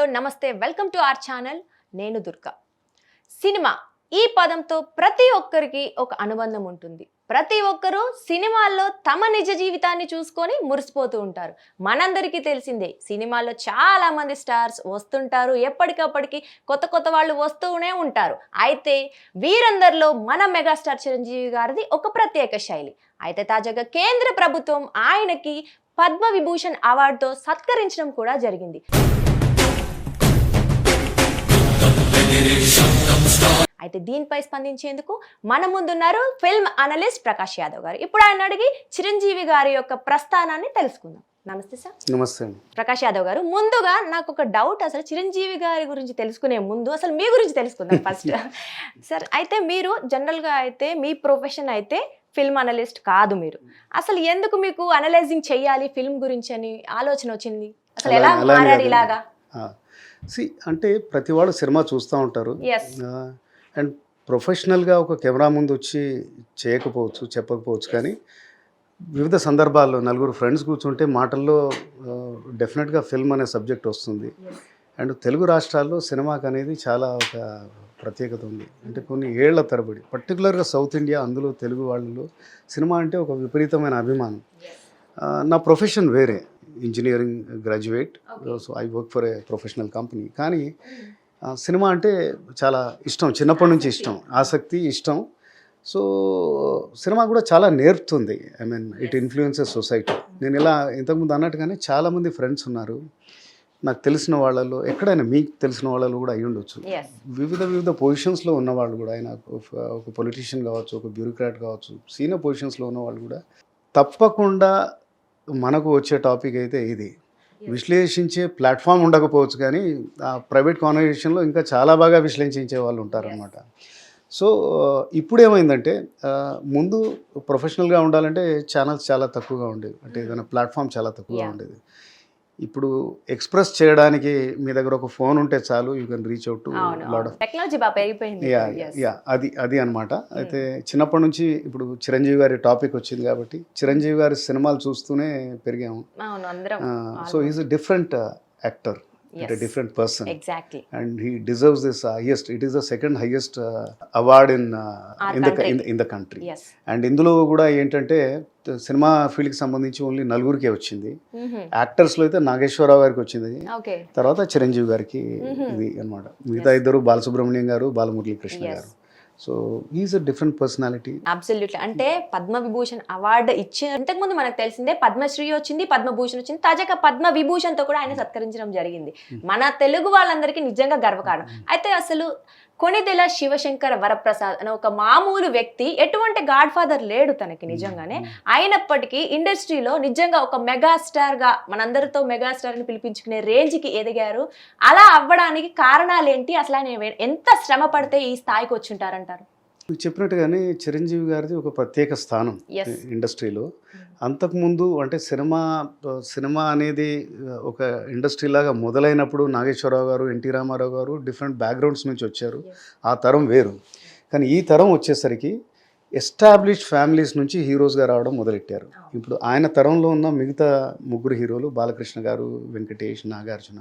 Hello నమస్తే. Welcome to our channel. నేను Durga. Cinema. ఈ పదంతో ప్రతి ఒక్కరికి ఒక అనుబంధం ఉంటుంది. ప్రతి ఒక్కరూ సినిమాల్లో తమ నిజ జీవితాన్ని చూసుకొని మురిసిపోతూ ఉంటారు. మనందరికీ తెలిసిందే సినిమాల్లో చాలామంది స్టార్స్ వస్తుంటారు. ఎప్పటికప్పటికి కొత్త కొత్త వాళ్ళు వస్తూనే ఉంటారు. అయితే వీరందరిలో మన మెగాస్టార్ చిరంజీవి గారిది ఒక ప్రత్యేక శైలి. అయితే తాజాగా కేంద్ర ప్రభుత్వం ఆయనకి పద్మ విభూషణ్ అవార్డుతో సత్కరించడం కూడా జరిగింది. అయితే దీనిపై స్పందించేందుకు మన ముందున్నారు ఫిల్మ్ అనలిస్ట్ ప్రకాష్ యాదవ్ గారు. ఇప్పుడు ఆయన అడిగి చిరంజీవి గారి యొక్క ప్రస్థానాన్ని తెలుసుకుందాం. నమస్తే సార్. నమస్తే ప్రకాష్ యాదవ్ గారు ముందుగా నాకు ఒక డౌట్ అసలు చిరంజీవి గారి గురించి తెలుసుకునే ముందు అసలు మీ గురించి తెలుసుకుందాం ఫస్ట్. సార్ అయితే మీరు జనరల్గా అయితే మీ ప్రొఫెషన్ అయితే ఫిల్మ్ అనలిస్ట్ కాదు మీరు. అసలు ఎందుకు మీకు అనలైజింగ్ చేయాలి ఫిల్మ్ గురించి అని ఆలోచన వచ్చింది? అసలు ఎలా మారారు. ఇలాగా? సి అంటే ప్రతి వాళ్ళు సినిమా చూస్తూ ఉంటారు. అండ్ ప్రొఫెషనల్గా ఒక కెమెరా ముందు వచ్చి చేయకపోవచ్చు చెప్పకపోవచ్చు కానీ వివిధ సందర్భాల్లో నలుగురు ఫ్రెండ్స్ కూర్చుంటే మాటల్లో డెఫినెట్గా ఫిల్మ్ అనే సబ్జెక్ట్ వస్తుంది. అండ్ తెలుగు రాష్ట్రాల్లో సినిమాకి అనేది చాలా ఒక ప్రత్యేకత ఉంది. అంటే కొన్ని ఏళ్ళ తరబడి పర్టికులర్గా సౌత్ ఇండియా అందులో తెలుగు వాళ్ళలో సినిమా అంటే ఒక విపరీతమైన అభిమానం. నా ప్రొఫెషన్ వేరే. Engineering graduate. So I work for a professional company కానీ సినిమా అంటే చాలా ఇష్టం. చిన్నప్పటి నుంచి ఇష్టం. ఆసక్తి. ఇష్టం. సో సినిమా కూడా చాలా నేర్పుతుంది. I mean it influences society నేను ఇలా ఇంతకుముందు అన్నట్టుగానే చాలామంది ఫ్రెండ్స్ ఉన్నారు. నాకు తెలిసిన వాళ్ళలో ఎక్కడైనా మీకు తెలిసిన వాళ్ళలో కూడా అయి ఉండొచ్చు. వివిధ వివిధ పొజిషన్స్లో ఉన్నవాళ్ళు కూడా ఆయన ఒక- ఒక పొలిటీషియన్ కావచ్చు ఒక బ్యూరోక్రాట్ కావచ్చు సీనియర్ పొజిషన్స్లో ఉన్నవాళ్ళు కూడా తప్పకుండా మనకు వచ్చే టాపిక్ అయితే ఇది. విశ్లేషించే ప్లాట్ఫామ్ ఉండకపోవచ్చు కానీ ఆ ప్రైవేట్ కాన్వర్జేషన్లో ఇంకా చాలా బాగా విశ్లేషించే వాళ్ళు ఉంటారనమాట సో ఇప్పుడు ఏమైందంటే ముందు ప్రొఫెషనల్గా ఉండాలంటే ఛానల్స్ చాలా తక్కువగా ఉండేవి. అంటే ఏదైనా ప్లాట్ఫామ్ చాలా తక్కువగా. ఉండేది. ఇప్పుడు ఎక్స్ప్రెస్ చేయడానికి మీ దగ్గర ఒక ఫోన్ ఉంటే చాలు you can reach out to అవును లాడ్ ఆఫ్ టెక్నాలజీ బాగా పెరిగిపోయింది యా. యా అది అది అనమాట అయితే చిన్నప్పటి నుంచి ఇప్పుడు చిరంజీవి గారి టాపిక్ వచ్చింది కాబట్టి చిరంజీవి గారి సినిమాలు చూస్తూనే పెరిగాము. So is different actor Yes. Different person exactly and he deserves this highest it is the second highest award in in. In the country and ఇందులో కూడా ఏంటంటే సినిమా ఫీల్డ్కి సంబంధించి ఓన్లీ నలుగురికే వచ్చింది. యాక్టర్స్లో అయితే నాగేశ్వరరావు గారికి వచ్చింది. తర్వాత చిరంజీవి గారికి Mhm. ఇది అన్నమాట. మిగతా ఇద్దరు Balasubrahmanyam garu Balamurali Krishna Yes. Garu. So is a different personality absolutely అంటే పద్మ విభూషణ్ అవార్డు ఇచ్చి ఇంతకుముందు మనకు తెలిసిందే పద్మశ్రీ వచ్చింది పద్మభూషణ్ వచ్చింది. తాజాగా పద్మ విభూషణ్తో కూడా ఆయన సత్కరించడం జరిగింది. మన తెలుగు వాళ్ళందరికీ నిజంగా గర్వకారణం. అయితే అసలు కొనిదెల శివశంకర వరప్రసాద్ అనే ఒక మామూలు వ్యక్తి ఎటువంటి గాడ్ ఫాదర్ లేడు తనకి నిజంగానే. అయినప్పటికీ ఇండస్ట్రీలో నిజంగా ఒక మెగాస్టార్గా మనందరితో మెగాస్టార్ని పిలిపించుకునే రేంజ్కి ఎదిగారు. అలా అవ్వడానికి కారణాలు ఏంటి? అసలు ఆయన ఎంత శ్రమ పడితే ఈ స్థాయికి వచ్చుంటారంటారు? చెప్పినట్టుగానే చిరంజీవి గారిది ఒక ప్రత్యేక స్థానం. ఇండస్ట్రీలో. అంతకుముందు అంటే సినిమా సినిమా అనేది ఒక ఇండస్ట్రీ లాగా మొదలైనప్పుడు నాగేశ్వరరావు గారు ఎన్టీ రామారావు గారు డిఫరెంట్ బ్యాక్గ్రౌండ్స్ నుంచి వచ్చారు. ఆ తరం వేరు. కానీ ఈ తరం వచ్చేసరికి ఎస్టాబ్లిష్డ్ ఫ్యామిలీస్ నుంచి హీరోస్గా రావడం మొదలెట్టారు. ఇప్పుడు ఆయన తరంలో ఉన్న మిగతా ముగ్గురు హీరోలు బాలకృష్ణ గారు వెంకటేష్ నాగార్జున.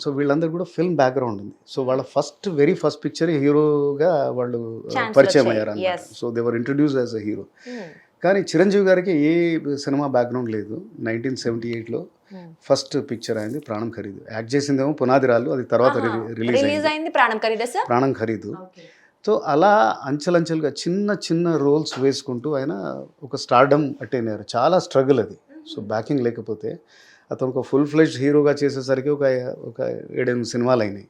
సో వీళ్ళందరూ కూడా ఫిల్మ్ బ్యాక్గ్రౌండ్ ఉంది. సో వాళ్ళ ఫస్ట్ వెరీ ఫస్ట్ పిక్చర్ హీరోగా వాళ్ళు పరిచయం. అయ్యారు. So they were introduce as a hero. Hmm. కానీ చిరంజీవి గారికి ఏ సినిమా బ్యాక్గ్రౌండ్ లేదు. నైన్టీన్ సెవెంటీ ఎయిట్లో Hmm. ఫస్ట్ పిక్చర్ అయింది ప్రాణం ఖరీదు. యాక్ట్ చేసిందేమో పునాది రాళ్ళు అది తర్వాత. రిలీజ్ అయింది. ప్రాణం ఖరీదా సార్ ప్రాణం ఖరీదు. సో అలా అంచెలంచెలుగా చిన్న చిన్న రోల్స్ వేసుకుంటూ ఆయన ఒక స్టార్డమ్ అటైన్ అయ్యారు. చాలా స్ట్రగుల్ అది. సో బ్యాకింగ్ లేకపోతే అతను ఒక ఫుల్ ఫ్లెజ్డ్ హీరోగా చేసేసరికి ఒక ఒక ఏడెనిమిది సినిమాలు అయినాయి.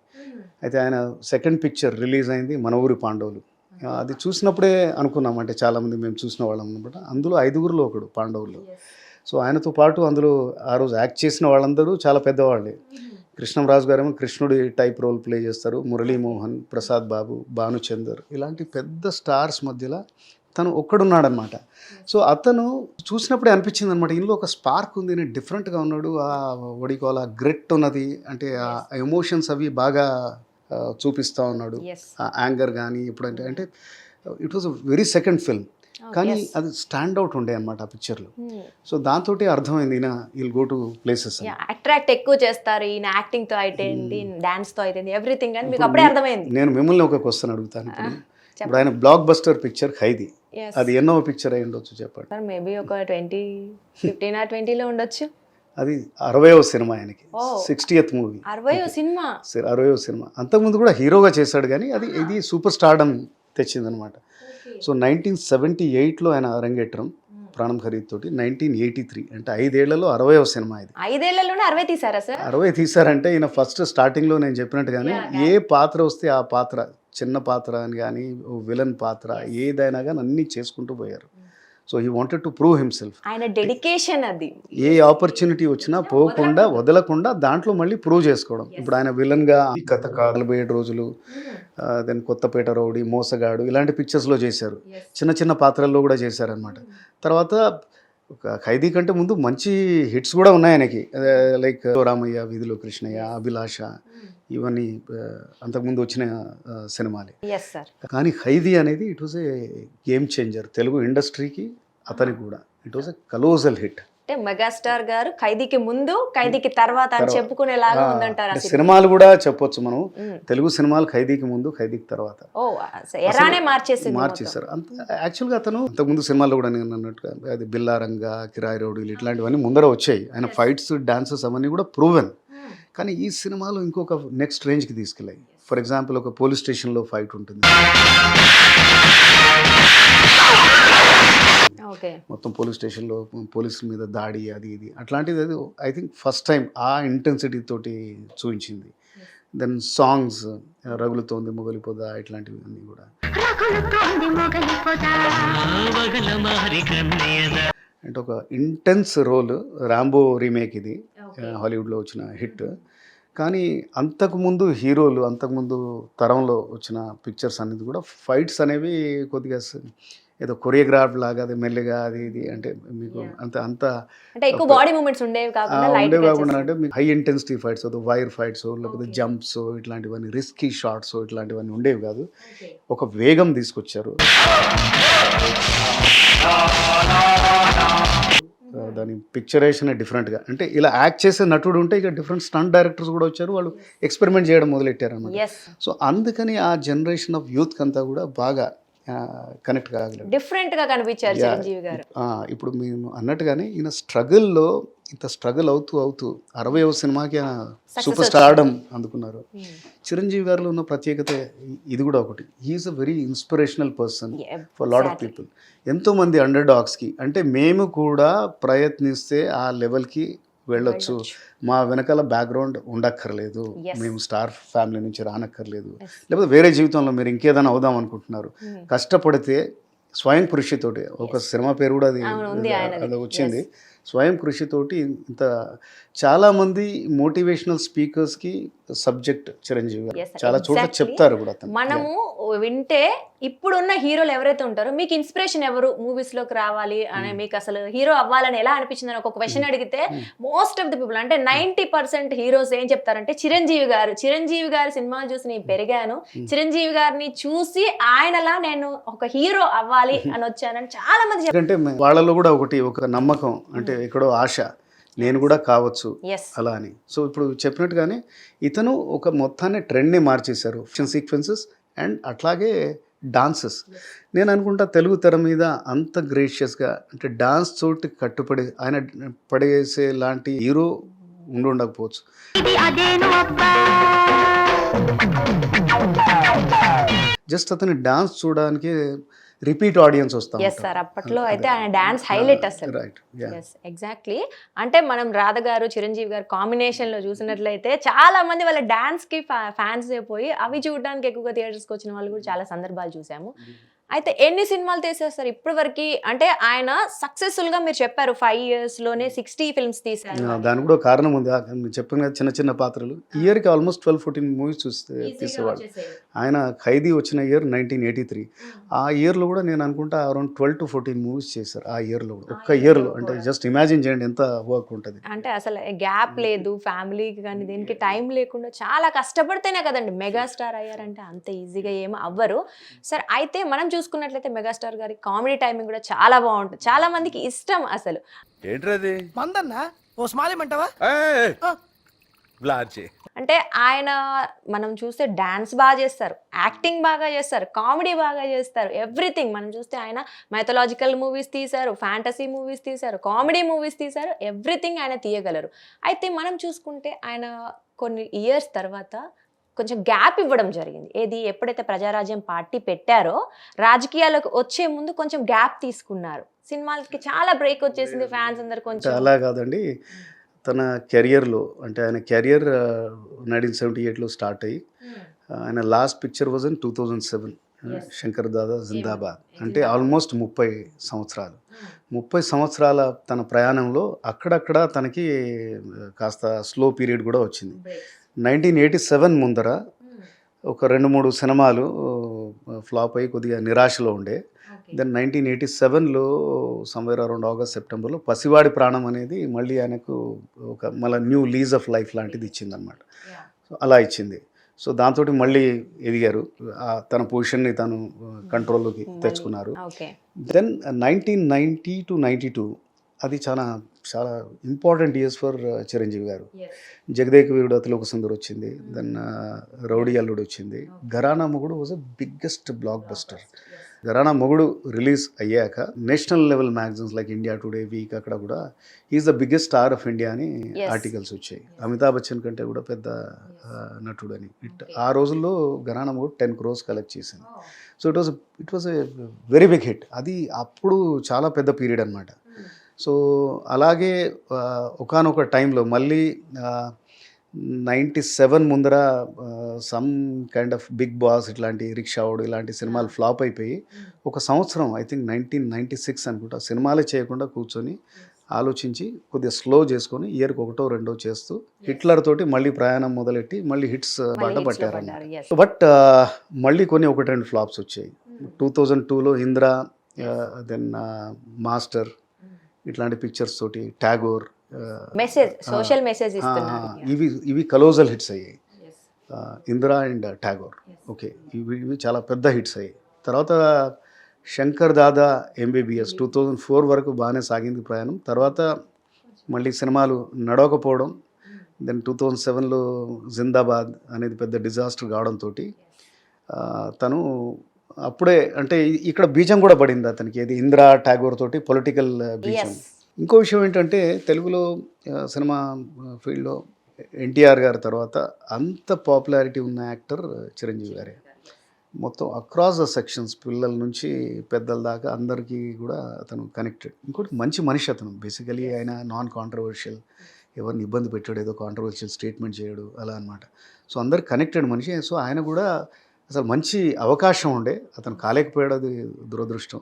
అయితే ఆయన సెకండ్ పిక్చర్ రిలీజ్ అయింది. మన ఊరి పాండవులు. అది చూసినప్పుడే అనుకున్నాం అంటే చాలామంది మేము చూసిన వాళ్ళం అనమాట అందులో ఐదుగురులో ఒకడు పాండవులు. సో ఆయనతో పాటు అందులో ఆ రోజు యాక్ట్ చేసిన వాళ్ళందరూ చాలా పెద్దవాళ్ళే. కృష్ణంరాజు గారేమో కృష్ణుడి టైప్ రోల్ ప్లే చేస్తారు. మురళీమోహన్ ప్రసాద్ బాబు భానుచందర్ ఇలాంటి పెద్ద స్టార్స్ మధ్యలో తను ఒక్కడున్నాడనమాట సో అతను చూసినప్పుడే అనిపించింది అనమాట ఇందులో ఒక స్పార్క్ ఉంది నేను డిఫరెంట్గా ఉన్నాడు. ఆ వడికోల గ్రెట్ ఉన్నది అంటే ఆ ఎమోషన్స్ అవి బాగా చూపిస్తూ ఉన్నాడు. యాంగర్ కానీ ఇప్పుడంటే అంటే it was a very second film కానీ. అది స్టాండ్ అవుట్ ఉండే అనమాట ఆ పిక్చర్లో సో దాంతో అర్థమైంది ఈయన will go to places attract ఎక్కువ చేస్తారు. ఈయన యాక్టింగ్తో అయితే డాన్స్తో అయితే ఎవ్రీథింగ్ అని మీకు అప్పుడే అర్థమైంది. నేను మిమ్మల్ని ఒక క్వశ్చన్ అడుగుతాను ఇప్పుడు. ఇప్పుడు ఆయన బ్లాక్ బస్టర్ పిక్చర్ ఖైదీ. అది ఎన్నో పిక్చర్ అయి ఉండొచ్చు చెప్పండి. మేబీ ఒక ట్వంటీ ఫిఫ్టీన్ ఆ ట్వంటీలో ఉండొచ్చు. అది అరవయవ సినిమా ఆయనకి. Sixtieth movie. అరవై సినిమా? అరవయవ సినిమా. అంతకుముందు కూడా హీరోగా చేశాడు కానీ అది ఇది సూపర్ స్టార్డమ్ తెచ్చిందనమాట సో నైన్టీన్ సెవెంటీ ఎయిట్లో ఆయన అరంగేట్రం ప్రాణం ఖరీద్ తోటి నైన్టీన్ ఎయిటీ త్రీ. అంటే ఐదేళ్ళలో అరవయవ సినిమా ఇది. ఐదేళ్ళలోనే అరవై తీసారా సార్? అరవై తీశారంటే ఈయన ఫస్ట్ స్టార్టింగ్లో నేను చెప్పినట్టుగానే ఏ పాత్ర వస్తే ఆ పాత్ర చిన్న పాత్ర అని కానీ విలన్ పాత్ర ఏదైనా కానీ అన్నీ చేసుకుంటూ పోయారు. So he wanted to prove himself ఆయన డెడికేషన్ అది. ఏ ఆపర్చునిటీ వచ్చినా పోకుండా వదలకుండా దాంట్లో మళ్ళీ ప్రూవ్ చేసుకోవడం. ఇప్పుడు ఆయన విలన్గా గత నలభై ఏడు రోజులు దెన్ కొత్తపేట రౌడీ మోసగాడు ఇలాంటి పిక్చర్స్లో చేశారు. చిన్న చిన్న పాత్రల్లో కూడా చేశారనమాట తర్వాత ఒక ఖైదీ కంటే ముందు మంచి హిట్స్ కూడా ఉన్నాయి ఆయనకి. లైక్ రామయ్య వీధిలో కృష్ణయ్య అభిలాష ఇవన్నీ అంతకుముందు వచ్చిన సినిమాలే. కానీ ఖైదీ అనేది it was a game changer. Telugu ఇండస్ట్రీకి అతనికి కూడా. It was a colossal hit. అంటే మెగాస్టార్ గారు ఖైదీకి ముందు ఖైదీకి తర్వాత అని. చెప్పుకునేలాగా ఉందంటారు సినిమాలు కూడా చెప్పొచ్చు మనం. తెలుగు సినిమాలు ఖైదీకి ముందు ఖైదీకి తర్వాత. మార్చేశారు. అంత యాక్చువల్గా అతను అంతకుముందు సినిమాల్లో కూడా నేను అన్నట్టుగా అది బిల్లారంగా కిరాయి రౌడీలు ఇట్లాంటివన్నీ ముందర వచ్చాయి. ఆయన ఫైట్స్ డాన్సెస్ అవన్నీ కూడా ప్రూవెన్. కానీ ఈ సినిమాలో ఇంకొక నెక్స్ట్ రేంజ్కి తీసుకెళ్ళాయి. ఫర్ ఎగ్జాంపుల్ ఒక పోలీస్ స్టేషన్లో ఫైట్ ఉంటుంది. ఓకే మొత్తం పోలీస్ స్టేషన్లో పోలీసుల మీద దాడి అది ఇది. అట్లాంటిది అది ఐ థింక్ ఫస్ట్ టైం ఆ ఇంటెన్సిటీ తోటి చూపించింది. దెన్ సాంగ్స్ రగులుతోంది మొగలిపోదా ఇట్లాంటివి అన్నీ కూడా. రగులుతోంది మొగలిపోదా? అంటే ఒక ఇంటెన్స్ రోల్ రాంబో రీమేక్ ఇది. హాలీవుడ్లో వచ్చిన హిట్. కానీ అంతకుముందు హీరోలు అంతకుముందు తరంలో వచ్చిన పిక్చర్స్ అనేది కూడా ఫైట్స్ అనేవి కొద్దిగా ఏదో కొరియోగ్రాఫ్ లాగా అది మెల్లిగా అది ఇది అంటే మీకు. అంత అంత అంటే ఎక్కువ బాడీ మూమెంట్స్ ఉండేవి కాకుండా అంటే మీకు high intensity fights wire fights లేకపోతే. జంప్స్ ఇట్లాంటివన్నీ రిస్కీ షాట్స్ ఇట్లాంటివన్నీ ఉండేవి కాదు. ఒక వేగం తీసుకొచ్చారు. ఆ, దాని పిక్చరేషన్ డిఫరెంట్గా అంటే ఇలా యాక్ట్ చేసే నటుడు ఉంటే ఇక డిఫరెంట్ స్టంట్ డైరెక్టర్స్ కూడా వచ్చారు వాళ్ళు ఎక్స్పెరిమెంట్ చేయడం మొదలెట్టారు అనమాట ఎస్ సో అందుకని ఆ జనరేషన్ ఆఫ్ యూత్ అంతా కూడా బాగా కనెక్ట్ కాగలరు డిఫరెంట్గా కనిపించారు. చిరంజీవి గారు. ఆ, ఇప్పుడు మేము అన్నట్టుగానే ఈయన స్ట్రగుల్లో ఇంత స్ట్రగుల్ అవుతూ అవుతూ అరవైవ సినిమాకి సూపర్ స్టార్డమ్ అందుకున్నారు. చిరంజీవి గారిలో ఉన్న ప్రత్యేకత ఇది కూడా ఒకటి. He is a very inspirational person for lot of people ఎంతోమంది అండర్ డాగ్స్కి అంటే మేము కూడా ప్రయత్నిస్తే ఆ లెవెల్కి వెళ్ళొచ్చు. మా వెనకాల బ్యాక్గ్రౌండ్ ఉండక్కర్లేదు. మేము స్టార్ ఫ్యామిలీ నుంచి రానక్కర్లేదు. లేకపోతే వేరే జీవితంలో మీరు ఇంకేదైనా అవుదాం అనుకుంటున్నారు. కష్టపడితే స్వయం కృషితోటి ఒక సినిమా పేరు కూడా అది. అది వచ్చింది. స్వయం కృషితోటి ఇంత చాలా మంది మోటివేషనల్ స్పీకర్స్కి సబ్జెక్ట్ చిరంజీవి. చాలా చోట్ల. చెప్తారు కూడా మనము వింటే ఇప్పుడున్న హీరోలు ఎవరైతే ఉంటారో మీకు ఇన్స్పిరేషన్ ఎవరు మూవీస్లోకి రావాలి అని మీకు అసలు హీరో అవ్వాలని ఎలా అనిపించింది అని ఒక క్వశ్చన్ అడిగితే మోస్ట్ ఆఫ్ ది పీపుల్ అంటే నైన్టీ పర్సెంట్ హీరోస్ ఏం చెప్తారంటే చిరంజీవి గారు. చిరంజీవి గారి సినిమాలు చూసి నేను పెరిగాను. చిరంజీవి గారిని చూసి ఆయనలా నేను ఒక హీరో అవ్వాలి అని వచ్చానని చాలా మంది మే- వాళ్ళలో కూడా ఒకటి ఒక నమ్మకం అంటే ఎక్కడో ఆశ నేను కూడా కావచ్చు అలా అని. సో ఇప్పుడు చెప్పినట్టుగానే ఇతను ఒక మొత్తాన్ని ట్రెండ్ని మార్చేశారు. సీక్వెన్సెస్ అండ్ అట్లాగే డాన్సెస్. నేను అనుకుంటా తెలుగు తెర మీద అంత గ్రేషియస్గా అంటే డాన్స్ తోటి కట్టుపడి ఆయన పడేసే లాంటి హీరో ఉండుండకపోవచ్చు జస్ట్ అతని డాన్స్ చూడడానికి రిపీట్ ఆడియన్స్ వస్తాం ఎస్ సార్ అప్పట్లో అయితే ఆయన డాన్స్ హైలైట్ అసలు. రైట్ ఎస్ ఎగ్జాక్ట్లీ అంటే మనం రాధ గారు చిరంజీవి గారు కాంబినేషన్లో చూసినట్లయితే చాలా మంది వాళ్ళ డాన్స్కి ఫ్యాన్స్ అయిపోయి అవి చూడడానికి ఎక్కువగా థియేటర్స్కి వచ్చిన వాళ్ళు కూడా చాలా సందర్భాలు చూసాము. అయితే ఎన్ని సినిమాలు తీసేస్తారు ఇప్పటి వరకు అంటే ఆయన సక్సెస్ఫుల్గా మీరు చెప్పారు ఫైవ్ ఇయర్స్లోనే సిక్స్టీ ఫిల్మ్స్ తీశారు. ఆ, దానికి కూడా కారణం ఉంది. చెప్పిన చిన్న చిన్న పాత్రలు. ఇయర్కి ఆల్మోస్ట్ ట్వెల్వ్ ఫోర్టీన్ మూవీస్ చూస్తే తీసేవాళ్ళు. ఆయన ఖైదీ వచ్చిన ఇయర్ నైన్టీన్ ఎయిటీ త్రీ ఆ ఇయర్లో కూడా నేను అనుకుంటా around twelve to fourteen movies చేశారు ఆ ఇయర్లో కూడా. ఒక్క ఇయర్లో అంటే జస్ట్ ఇమాజిన్ చేయండి ఎంత వర్క్ ఉంటుంది. అంటే అసలు గ్యాప్ లేదు ఫ్యామిలీకి కానీ దీనికి టైం లేకుండా చాలా కష్టపడితేనే కదండి మెగా స్టార్ అయ్యారంటే అంత ఈజీగా ఏమో అవ్వరు. సార్ అయితే మనం చూసుకున్నట్లయితే మెగాస్టార్ గారి కామెడీ టైమింగ్ కూడా చాలా బాగుంటుంది. చాలా మందికి ఇష్టం అసలు. ఏంట్రది? మందన్నా? ఓ స్మాలేమంటావా అంటే ఆయన మనం చూస్తే డాన్స్ బాగా చేస్తారు. యాక్టింగ్ బాగా చేస్తారు. కామెడీ బాగా చేస్తారు. ఎవ్రీథింగ్ మనం చూస్తే ఆయన మైథలాజికల్ మూవీస్ తీశారు ఫ్యాంటసీ మూవీస్ తీశారు కామెడీ మూవీస్ తీశారు. ఎవ్రీథింగ్ ఆయన తీయగలరు. అయితే మనం చూసుకుంటే ఆయన కొన్ని ఇయర్స్ తర్వాత కొంచెం గ్యాప్ ఇవ్వడం జరిగింది. ఏది ఎప్పుడైతే ప్రజారాజ్యం పార్టీ పెట్టారో రాజకీయాలకు వచ్చే ముందు కొంచెం గ్యాప్ తీసుకున్నారు. సినిమాలకి చాలా బ్రేక్ వచ్చేసింది ఫ్యాన్స్ అందరు కొంచెం. అలా కాదండి. తన కెరియర్లో అంటే ఆయన కెరియర్ నైన్టీన్ సెవెంటీ ఎయిట్లో స్టార్ట్ అయ్యి ఆయన last picture was in two thousand seven Shankar Dada Zindabad. అంటే ఆల్మోస్ట్ ముప్పై సంవత్సరాలు. ముప్పై సంవత్సరాల తన ప్రయాణంలో అక్కడక్కడ తనకి కాస్త స్లో పీరియడ్ కూడా వచ్చింది. నైన్టీన్ ఎయిటీ సెవెన్ ముందర ఒక రెండు మూడు సినిమాలు ఫ్లాప్ అయ్యి కొద్దిగా నిరాశలో ఉండే. దెన్ నైన్టీన్ ఎయిటీ సెవెన్లో సమ్వేర్ అరౌండ్ ఆగస్ట్ సెప్టెంబర్లో పసివాడి ప్రాణం అనేది మళ్ళీ ఆయనకు ఒక మళ్ళీ న్యూ లీజ్ ఆఫ్ లైఫ్ లాంటిది ఇచ్చిందనమాట సో అలా ఇచ్చింది. సో దాంతో మళ్ళీ ఎదిగారు. తన పొజిషన్ని తను కంట్రోల్లోకి తెచ్చుకున్నారు. Okay then nineteen ninety two ninety two అది చాలా చాలా ఇంపార్టెంట్ ఇయర్స్ ఫర్ చిరంజీవి గారు. జగదేక వీరుడు అతిలోక సుందర్ వచ్చింది. దెన్ రౌడీ అల్లుడు వచ్చింది. Gharana Mogudu was a biggest blockbuster Gharana Mogudu release అయ్యాక national level magazines like India Today week అక్కడ కూడా is the biggest star of India అని. ఆర్టికల్స్ వచ్చాయి. అమితాబ్ బచ్చన్ కంటే కూడా పెద్ద ఆ, నటుడు అని ఆ రోజుల్లో Gharana Mogudu ten crores collect చేసింది. So it was it was a very big hit అది అప్పుడు చాలా పెద్ద పీరియడ్ అనమాట సో అలాగే ఒకనొక టైంలో మళ్ళీ నైంటీ సెవెన్ ముందర some kind of big boss ఇట్లాంటి రిక్షావుడు ఇలాంటి సినిమాలు ఫ్లాప్ అయిపోయి ఒక సంవత్సరం I think nineteen ninety six అనుకుంటా సినిమాలే చేయకుండా కూర్చొని ఆలోచించి కొద్దిగా స్లో చేసుకొని ఇయర్కి ఒకటో రెండో చేస్తూ హిట్లర్ తోటి మళ్ళీ ప్రయాణం మొదలెట్టి మళ్ళీ హిట్స్ బాట పట్టారన్నమాట. బట్ మళ్ళీ కొన్ని ఒకటి రెండు ఫ్లాప్స్ వచ్చాయి. టూ థౌజండ్ టూలో ఇంద్ర దెన్ మాస్టర్ ఇట్లాంటి పిక్చర్స్ తోటి ట్యాగోర్ మెసేజ్ సోషల్ మెసేజ్ ఇస్తున్నారు. ఇవి ఇవి కలోజల్ హిట్స్ అయ్యాయి. ఇందిరా అండ్ ట్యాగోర్ ఓకే ఇవి ఇవి చాలా పెద్ద హిట్స్ అయ్యాయి. తర్వాత Shankar Dada MBBS two thousand four వరకు బాగానే సాగింది ప్రయాణం. తర్వాత మళ్ళీ సినిమాలు నడవకపోవడం దెన్ టూ థౌజండ్ సెవెన్లో జిందాబాద్ అనేది పెద్ద డిజాస్టర్ కావడంతో తను అప్పుడే అంటే ఇక్కడ బీజం కూడా పడింది అతనికి. ఏది ఇందిరా ట్యాగోర్ తోటి పొలిటికల్ బీజం. ఇంకో విషయం ఏంటంటే తెలుగులో సినిమా ఫీల్డ్లో ఎన్టీఆర్ గారి తర్వాత అంత పాపులారిటీ ఉన్న యాక్టర్ చిరంజీవి గారే. మొత్తం అక్రాస్ ద సెక్షన్స్ పిల్లల నుంచి పెద్దల దాకా అందరికీ కూడా అతను కనెక్టెడ్ ఇంకోటి మంచి మనిషి అతను. బేసికలీ ఆయన నాన్ కాంట్రవర్షియల్ ఎవరిని ఇబ్బంది పెట్టాడు ఏదో కాంట్రవర్షియల్ స్టేట్మెంట్ చేయడు అలా అనమాట సో అందరు కనెక్టెడ్ మనిషి. సో ఆయన కూడా అసలు మంచి అవకాశం ఉండే. అతను కాలేకపోయాడు అది దురదృష్టం.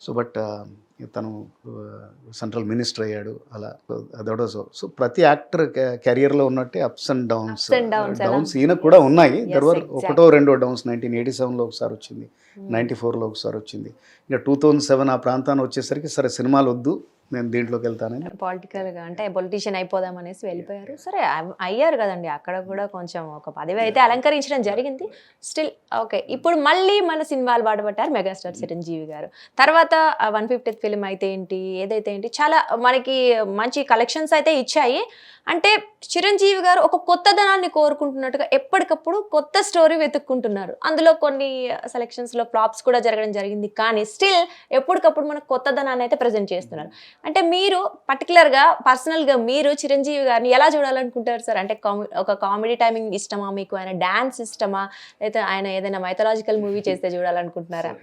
సో బట్ తను సెంట్రల్ మినిస్టర్ అయ్యాడు అలా అదొక సో సో ప్రతి యాక్టర్ కెరియర్లో ఉన్నట్టే అప్స్ అండ్ డౌన్స్? డౌన్స్ ఈయన కూడా ఉన్నాయి. Yes, there were exactly. ఒకటో రెండో డౌన్స్ నైన్టీన్ ఎయిటీ సెవెన్లో ఒకసారి వచ్చింది. నైంటీ ఫోర్లో ఒకసారి వచ్చింది. ఇంకా టూ థౌజండ్ సెవెన్ ఆ ప్రాంతాన్ని వచ్చేసరికి సరే సినిమాలు వద్దు నేను దీంట్లోకి వెళ్తానని. పొలిటికల్గా అంటే పొలిటీషియన్ అయిపోదాం అనేసి వెళ్ళిపోయారు. సరే అయ్యారు కదండి. అక్కడ కూడా కొంచెం ఒక పదవి అయితే అలంకరించడం జరిగింది. స్టిల్ ఓకే ఇప్పుడు మళ్ళీ మన సినిమాలు పాడబట్టారు మెగాస్టార్ చిరంజీవి గారు. తర్వాత వన్ ఫిఫ్టీ ఫిల్మ్ అయితే ఏంటి ఏదైతే ఏంటి చాలా మనకి మంచి కలెక్షన్స్ అయితే ఇచ్చాయి. అంటే చిరంజీవి గారు ఒక కొత్తదనాన్ని కోరుకుంటున్నట్టుగా ఎప్పటికప్పుడు కొత్త స్టోరీ వెతుక్కుంటున్నారు. అందులో కొన్ని సెలెక్షన్స్లో ఫ్లాప్స్ కూడా జరగడం జరిగింది. కానీ స్టిల్ ఎప్పటికప్పుడు మనకు కొత్తదనాన్ని అయితే ప్రజెంట్ చేస్తున్నారు. అంటే మీరు పర్టికులర్గా పర్సనల్గా మీరు చిరంజీవి గారిని ఎలా చూడాలనుకుంటారు సార్? అంటే కామె- ఒక కామెడీ టైమింగ్ ఇష్టమా? మీకు ఆయన డాన్స్ ఇష్టమా? లేదా ఆయన ఏదైనా మైథలాజికల్ మూవీ చేస్తే చూడాలనుకుంటున్నారా?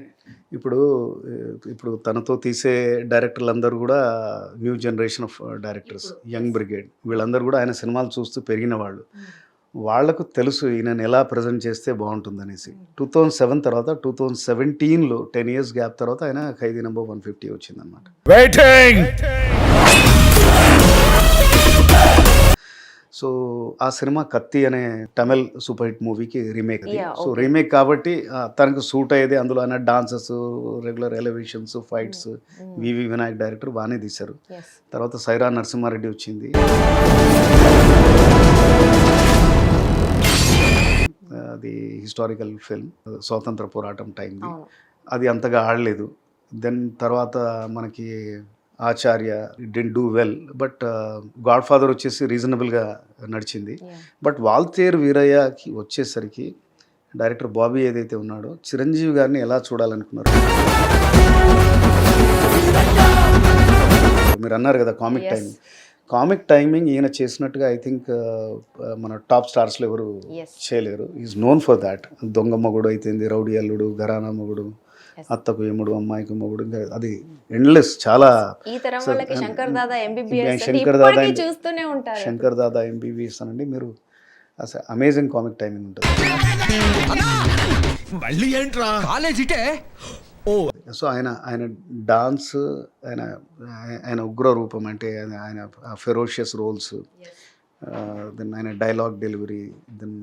ఇప్పుడు ఇప్పుడు తనతో తీసే డైరెక్టర్లు అందరూ కూడా new generation of directors young brigade. వీళ్ళందరూ కూడా ఆయన సినిమాలు చూస్తూ పెరిగిన వాళ్ళు. వాళ్ళకు తెలుసు ఈయనని ఎలా ప్రజెంట్ చేస్తే బాగుంటుంది అనేసి టూ థౌజండ్ సెవెన్ తర్వాత టూ థౌజండ్ సెవెంటీన్లో టెన్ ఇయర్స్ గ్యాప్ తర్వాత ఆయన ఖైదీ నెంబర్ వన్ ఫిఫ్టీ వచ్చిందనమాట వెయిటింగ్ సో ఆ సినిమా కత్తి అనే తమిళ్ సూపర్ హిట్ మూవీకి రీమేక్ అది. సో. రీమేక్ కాబట్టి తనకు సూట్ అయ్యేది అందులో అయినా dances regular elevations fights VV Vinayak director బాగానే తీశారు. తర్వాత సైరా నరసింహారెడ్డి వచ్చింది. అది హిస్టారికల్ ఫిల్మ్ స్వాతంత్ర పోరాటం టైంది అది అంతగా ఆడలేదు. దెన్ తర్వాత మనకి Acharya didn't do well but Godfather వచ్చేసి రీజనబుల్గా నడిచింది బట్ వాల్తేరు వీరయ్యకి వచ్చేసరికి డైరెక్టర్ బాబీ ఏదైతే ఉన్నాడో చిరంజీవి గారిని ఎలా చూడాలనుకున్నారు మీరు అన్నారు కదా కామిక్. టైమింగ్ కామిక్ టైమింగ్ ఈయన చేసినట్టుగా ఐ థింక్ మన టాప్ స్టార్స్లో ఎవరు. చేయలేరు ఈజ్ నోన్ ఫర్ దాట్ దొంగ మొగుడు అయితేంది రౌడీ అల్లుడు గరానా మొగుడు Yes. అత్తకు ఎముడు అమ్మాయికి మొగుడు ఇంకా అది ఎండ్లెస్ చాలా ఈ తరం So, వాళ్ళకి and- శంకర్ దాదా ఎంబీబీఎస్ శంకర్ దాదా ఇప్పటికీ MBBS. చూస్తూనే ఉంటారు. శంకర్ దాదా ఎంబీబీఎస్ అనండి మీరు అసలు అమేజింగ్ కామిక్ టైమింగ్ ఉంటుంది. మళ్ళీ ఏంట్రా? కాలేజ్ ఇటే? సో ఆయన ఆయన డాన్స్ ఆయన ఆయన ఉగ్ర రూపం అంటే ఆయన ఆయన ఫెరోషియస్ రోల్స్ దెన్ ఆయన డైలాగ్ డెలివరీ దెన్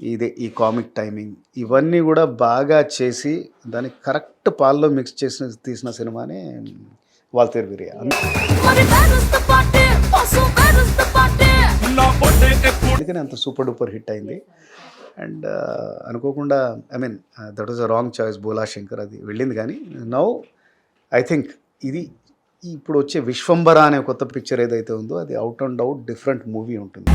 ఇదే ఈ కామిక్ టైమింగ్ ఇవన్నీ కూడా బాగా చేసి దాన్ని కరెక్ట్ పాల్లో మిక్స్ చేసిన తీసిన సినిమానే వాల్తేరు బిరియా అందుకని అంత సూపర్ డూపర్ హిట్ అయింది. అండ్ అనుకోకుండా I mean that was a wrong choice Bhola Shankar అది వెళ్ళింది కానీ నౌ ఐ థింక్ ఇది ఇప్పుడు వచ్చే విశ్వంబర అనే కొత్త పిక్చర్ ఏదైతే ఉందో అది out and out different movie ఉంటుంది.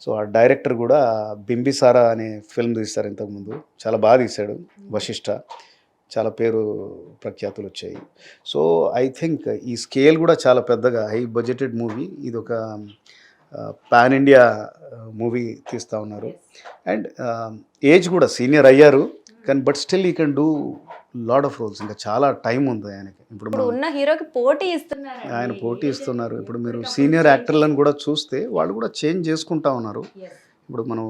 సో ఆ డైరెక్టర్ కూడా బింబిసారా అనే ఫిల్మ్ తీస్తారు ఇంతకుముందు. చాలా బాగా తీశాడు వశిష్ఠ చాలా పేరు ప్రఖ్యాతులు వచ్చాయి. సో ఐ థింక్ ఈ స్కేల్ కూడా చాలా పెద్దగా హై బడ్జెటెడ్ మూవీ. ఇది ఒక పాన్ ఇండియా మూవీ తీస్తూ ఉన్నారు. అండ్ ఏజ్ కూడా సీనియర్ అయ్యారు. కానీ but still he can do lot of roles ఇంకా చాలా టైం ఉంది ఆయనకి. ఇప్పుడు ఉన్న హీరోకి పోటీ ఇస్తున్నారు ఆయన పోటీ ఇస్తున్నారు. ఇప్పుడు మీరు సీనియర్ యాక్టర్లను కూడా చూస్తే వాళ్ళు కూడా చేంజ్ చేసుకుంటా ఉన్నారు. ఇప్పుడు మనం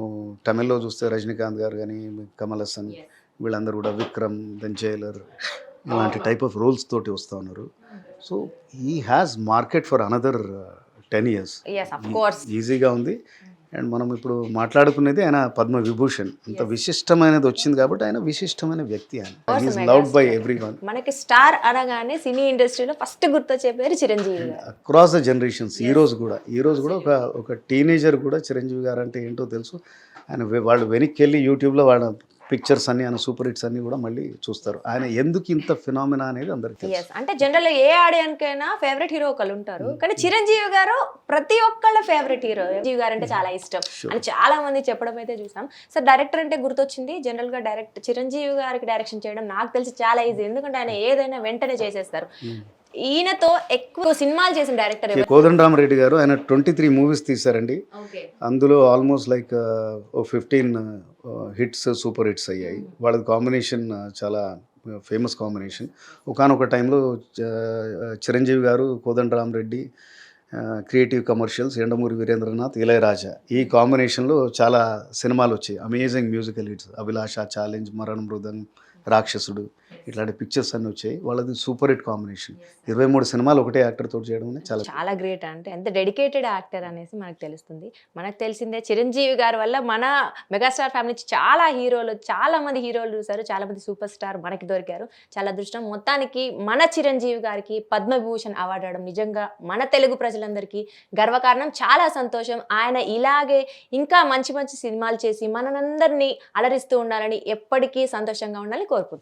తమిళ్ళో చూస్తే రజనీకాంత్ గారు కానీ కమల్ హాసన్ వీళ్ళందరూ కూడా విక్రమ్ దెన్ జైలర్ ఇలాంటి టైప్ ఆఫ్ రోల్స్ తోటి వస్తూ ఉన్నారు. So he has market for another ten years ఈజీగా ఉంది. అండ్ మనం ఇప్పుడు మాట్లాడుకునేది ఆయన పద్మ విభూషణ్. ఇంత విశిష్టమైనది వచ్చింది కాబట్టి ఆయన విశిష్టమైన వ్యక్తి ఆయన. Loved by. ఎవ్రీ వన్ మనకి స్టార్ అనగానే సినీ ఇండస్ట్రీలో ఫస్ట్ గుర్తొచ్చే పేరు చిరంజీవి అక్రాస్ ద జనరేషన్స్ ఈ రోజు కూడా ఈ రోజు కూడా ఒక ఒక టీనేజర్ కూడా చిరంజీవి గారు అంటే ఏంటో తెలుసు. ఆయన వాళ్ళు వెనక్కి వెళ్ళి యూట్యూబ్లో వాళ్ళ పిక్చర్స్ అన్ని ఆయన సూపర్ హిట్స్ అన్ని కూడా మళ్ళీ చూస్తారు. ఆయన ఎందుకు ఇంత ఫినామినా అనేది అందరికి అంటే జనరల్ ఏ ఆడియన్స్ అయినా ఫేవరెట్ హీరో ఒకళ్ళు ఉంటారు. కానీ చిరంజీవి గారు ప్రతి ఒక్కళ్ళ ఫేవరెట్ హీరో చిరంజీవి గారు అంటే చాలా ఇష్టం. అని చాలా మంది చెప్పడం అయితే చూసాం. సో డైరెక్టర్ అంటే గుర్తొచ్చింది. జనరల్గా డైరెక్ట్ చిరంజీవి గారికి డైరెక్షన్ చేయడం నాకు తెలిసి చాలా ఈజీ ఎందుకంటే ఆయన ఏదైనా వెంటనే చేసేస్తారు. ఈయనతో ఎక్కువ సినిమాలు చేసిన డైరెక్టర్. కోదండరామరెడ్డి గారు ఆయన ట్వంటీ త్రీ మూవీస్ తీశారండి అందులో almost like fifteen hits super hits అయ్యాయి. వాళ్ళది కాంబినేషన్ చాలా ఫేమస్ కాంబినేషన్ ఒకనొక టైంలో చిరంజీవి గారు కోదండరామరెడ్డి క్రియేటివ్ కమర్షియల్స్ ఎండమూరి వీరేంద్రనాథ్ ఇళయరాజా. ఈ కాంబినేషన్లో చాలా సినిమాలు వచ్చాయి. Amazing musical hits Abhilasha challenge Marana Mrudangam Rakshasudu. ఇట్లాంటి పిక్చర్స్ అన్నీ వచ్చాయి. వాళ్ళది సూపర్ హిట్ కాంబినేషన్ ఇరవై మూడు సినిమాలు ఒకటే యాక్టర్ తోటి చేయడం చాలా చాలా గ్రేట్ అంటే ఎంత డెడికేటెడ్ యాక్టర్ అనేసి మనకు తెలుస్తుంది. మనకు తెలిసిందే చిరంజీవి గారి వల్ల మన మెగాస్టార్ ఫ్యామిలీ చాలా హీరోలు చాలా మంది హీరోలు చూసారు చాలా మంది సూపర్ స్టార్ మనకి దొరికారు. చాలా అదృష్టం. మొత్తానికి మన చిరంజీవి గారికి పద్మభూషణ్ అవార్డు అవడం నిజంగా మన తెలుగు ప్రజలందరికీ గర్వకారణం. చాలా సంతోషం. ఆయన ఇలాగే ఇంకా మంచి మంచి సినిమాలు చేసి మనందరినీ అలరిస్తూ ఉండాలని ఎప్పటికీ సంతోషంగా ఉండాలని కోరుకుంటాం